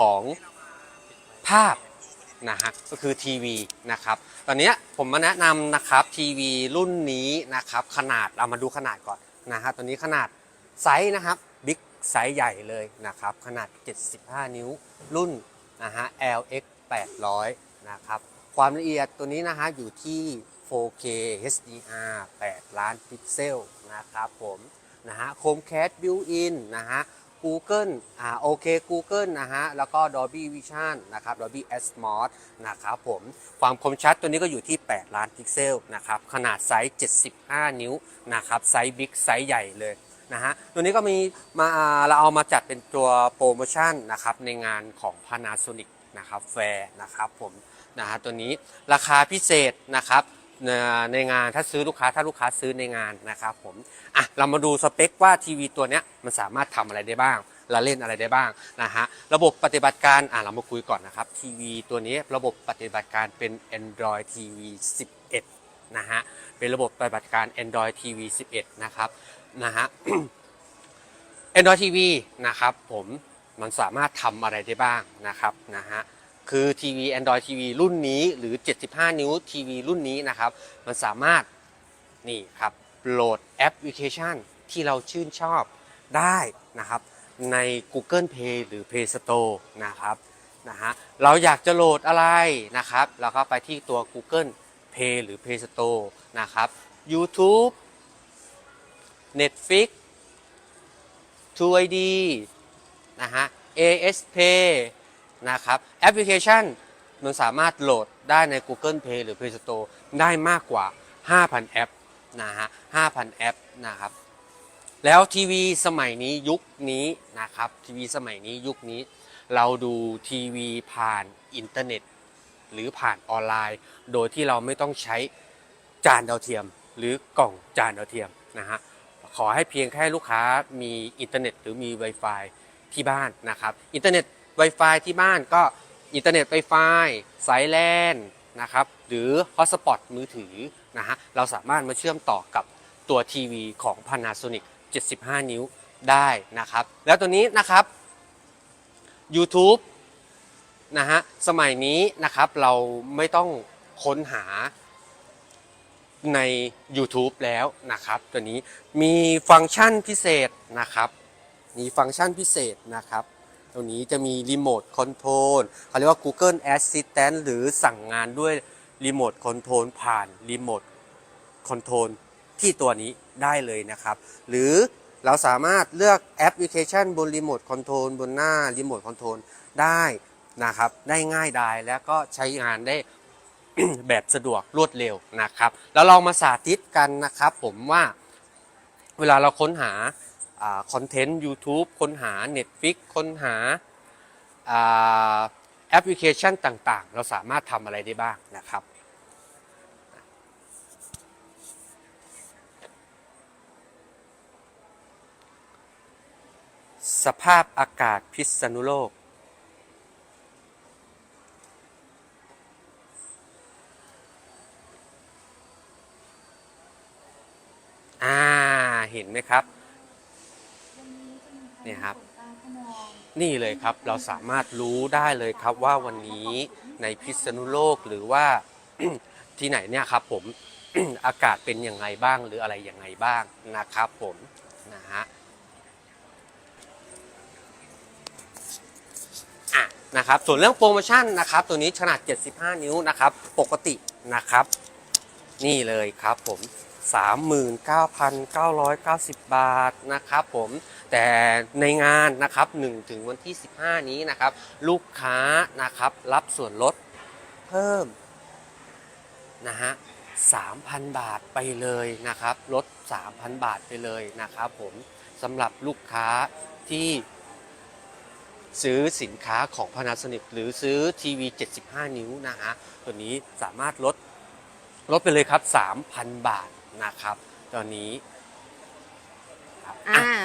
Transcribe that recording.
ของภาพนะฮะก็คือทีวีนะครับตอนนี้ผมมาแนะนำนะครับทีวีรุ่นนี้นะครับขนาดเอามาดูขนาดก่อนนะฮะตัวนี้ขนาดไซส์นะครับบิ๊กไซส์ใหญ่เลยนะครับขนาด 75 นิ้วรุ่นนะฮะ LX 800นะครับความละเอียดตัวนี้นะฮะอยู่ที่ 4K HDR 8 ล้านพิกเซลนะครับผมนะฮะ Chromecast built-in นะฮะ Google อ่าโอเค Google นะฮะ แล้วก็ Dolby Vision นะครับ Dolby Atmos นะครับผม ความคมชัดตัวนี้ก็อยู่ที่ 8 ล้านพิกเซลนะครับ ขนาดไซส์ 75 นิ้วนะครับ ไซส์บิ๊กไซส์ใหญ่เลยนะฮะ ตัวนี้ก็มีมาเราเอามาจัดเป็นตัวโปรโมชั่นนะครับ ในงานของ Panasonic นะครับแฟร์นะครับผมนะฮะตัวนี้ราคาพิเศษนะครับ ในงานถ้าซื้อลูกค้าถ้าลูกค้าซื้อในงานนะครับผมอะเรามาดูสเปคว่าทีวีตัวเนี้ยมันสามารถทำอะไรได้บ้างและเล่นอะไรได้บ้างนะฮะระบบปฏิบัติการอะเรามาคุยก่อนนะครับทีวีตัวนี้ระบบปฏิบัติการเป็น Android TV 11 นะฮะเป็นระบบปฏิบัติการ Android TV 11 นะครับนะฮะ Android TV นะครับผมมันสามารถทำอะไรได้บ้างนะครับนะฮะ คือทีวี Android TV รุ่นนี้หรือ 75 นิ้วทีวีรุ่นนี้นะครับ มันสามารถนี่ครับโหลดแอปพลิเคชันที่เราชื่นชอบได้นะครับใน Google Play หรือ Play Store นะครับนะฮะเราอยากจะโหลดอะไรนะครับ เราก็ไปที่ตัว Google Play หรือ Play Store นะครับ YouTube Netflix 2 ID นะฮะ ASP นะครับแอปพลิเคชันมันสามารถโหลดได้ใน Google Play หรือ Play Store ได้มากกว่า 5,000 แอปนะฮะ5,000 แอปนะครับแล้วทีวีสมัยนี้ยุคนี้นะครับทีวีสมัยนี้ยุคนี้ เราดูทีวีผ่านอินเทอร์เน็ต หรือผ่านออนไลน์ โดยที่เราไม่ต้องใช้จานดาวเทียม หรือกล่องจานดาวเทียมนะฮะขอให้เพียงแค่ลูกค้ามีอินเทอร์เน็ต หรือมี Wi-Fi ที่บ้านนะครับอินเทอร์เน็ต Wi-Fi ที่บ้านก็อินเทอร์เน็ต Wi-Fi สายแลนนะครับหรือฮอตสปอตมือถือนะฮะเราสามารถมาเชื่อมต่อกับตัวทีวีของ Panasonic 75 นิ้วได้นะครับ แล้วตัวนี้นะครับ YouTube นะฮะสมัยนี้นะครับเราไม่ต้องค้นหาใน YouTube แล้วนะครับ ตัวนี้มีฟังก์ชันพิเศษนะครับ มีฟังก์ชันพิเศษนะครับ ตรงนี้จะมีรีโมทคอนโทรลเขาเรียกว่า Google Assistant หรือสั่งงานด้วยรีโมทคอนโทรลผ่านรีโมทคอนโทรลที่ตัวนี้ได้เลยนะครับ หรือเราสามารถเลือกแอปพลิเคชันบนรีโมทคอนโทรลบนหน้ารีโมทคอนโทรลได้นะครับได้ง่ายดายแล้วก็ใช้งานได้แบบสะดวกรวดเร็วนะครับ แล้วเรามาสาธิตกันนะครับ ผมว่าเวลาเราค้นหา คอนเทนต์ YouTube ค้นหา Netflix ค้นหาอ่าแอปพลิเคชันต่างๆ เราสามารถทำอะไรได้บ้างนะครับสภาพอากาศพิษณุโลก อ่า เห็นไหมครับ เนี่ยครับ นี่เลยครับเราสามารถรู้ได้เลยครับว่าวันนี้ในพิษณุโลกหรือว่าที่ไหนเนี่ยครับผมอากาศเป็นยังไงบ้างหรืออะไรยังไงบ้างนะครับผมนะฮะอะนะครับส่วนเรื่องโปรโมชั่นนะครับตัวนี้ขนาด 75 นิ้วนะครับปกตินะครับ นี่เลยครับผม 39,990 บาทนะครับผม แต่ในงานนะครับ1ถึงวันที่ 15 นี้นะครับ ลูกค้านะครับรับส่วนลดเพิ่มนะฮะ3,000 บาทไปเลยนะครับ ลด 3,000 บาทไปเลยนะครับผมสำหรับลูกค้าที่ซื้อสินค้าของ Panasonic หรือซื้อทีวี 75 นิ้วนะฮะตัวนี้สามารถลดลดไปเลยครับ 3,000 บาทนะครับ ตอนนี้